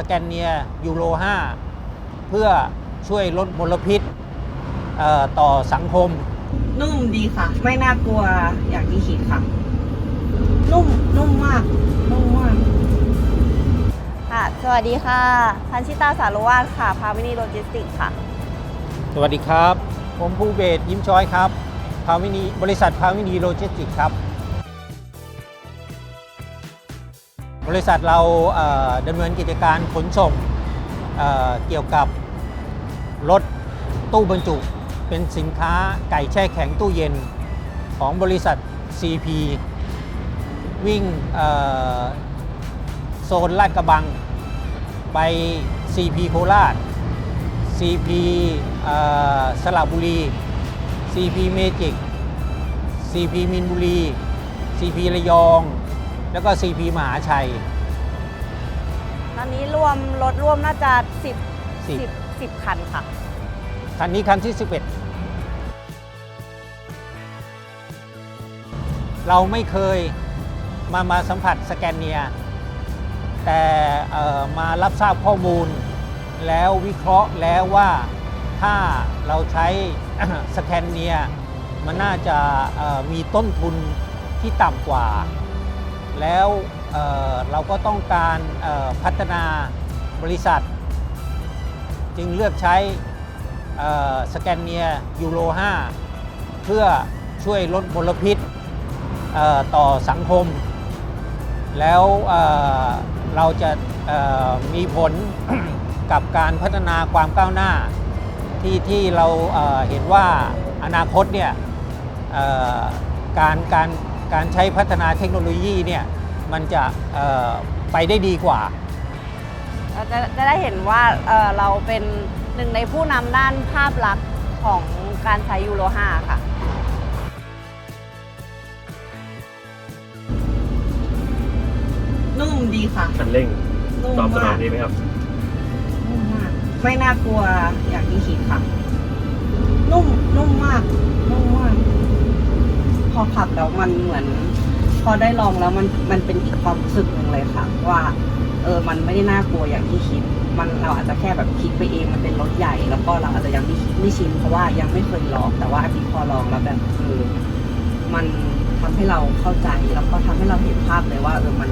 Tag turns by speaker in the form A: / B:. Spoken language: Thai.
A: สแกนเนียยูโร 5 เพื่อช่วยลดมลพิษเอ่อต่อสังคม
B: นุ่มดีค่ะ ไม่น่ากลัวอย่างที่คิดค่ะ นุ่มนุ่มมากนุ่มมาก
C: ค่ะ สวัสดีค่ะ พันชิตาสารวาสค่ะ พาวินีโลจิสติกค่ะ
A: สวัสดีครับ ผมภูเบศรยิ้มช้อยครับ พาวินีบริษัทพาวินีโลจิสติกส์ครับ บริษัทเราเอ่อดำเนินกิจการขนส่งเเกี่ยวกับรถตู้บรรจุเป็นสินค้าไก่แช่แข็งตู้เย็นของบริษัท CP วิ่งโซนลาดกระบัง ไป CP โคราช CP สระบุรี CP เมจิก CP มินบุรี CP ระยอง แล้วก็ CP มหาชัย
C: ตอนนี้รวมรถร่วมน่าจะ10
A: สิบ
C: 10 10คันค่ะ
A: คันนี้คันที่ 11 เราไม่เคยมามาสัมผัสสแกนเนีย แต่เอ่อมารับทราบข้อมูล แล้ววิเคราะห์แล้วว่าถ้าเราใช้ สแกนเนีย มันน่าจะเอ่อมีต้นทุนที่ต่ำกว่า แล้วเเราก็ต้องการพัฒนาบริษัท จึงเลือกใช้สแกนเนียยูโร 5 เพื่อช่วยลดมลพิษต่อสังคม แล้วเเราจะมีผลกับการพัฒนาความก้าวหน้า ที่ที่เราเเห็นว่าอนาคตเนี่ยการการ การใช้พัฒนาเทคโนโลยีเนี่ยมันจะเอ่อไปได้ดีกว่า
C: เราจะจะได้เห็นว่าเอ่อเราเป็นหนึ่งในผู้นำด้านภาพลักษณ์ของการใช้ยูโร5ค่ะ
B: นุ่มดีค่ะ
D: คันเร่ง
B: นุ่ม
D: ตอบสนอ
B: มางก
D: ดีไหมครับ
B: นุ่มมาก ไม่น่ากลัวอย่างที่คิดค่ะ นุ่มนุ่มมาก นุ่มมาก พ อขับแล้วมันเหมือน พอได้ลองแล้วมันมันเป็นอีกความรู้สึกหนึ่งเลยค่ะ ว่าเออมันไม่ได้น่ากลัวอย่างที่คิด มันเราอาจจะแค่แบบคิดไปเองมันเป็นรถใหญ่ แล้วก็เราอาจจะยังไม่ไม่ชินเพราะว่ายังไม่เคยลอง แต่ว่าอันนี้พอลองแล้วแบบคือมันทำให้เราเข้าใจแล้วก็ทำให้เราเห็นภาพเลยว่าเออมัน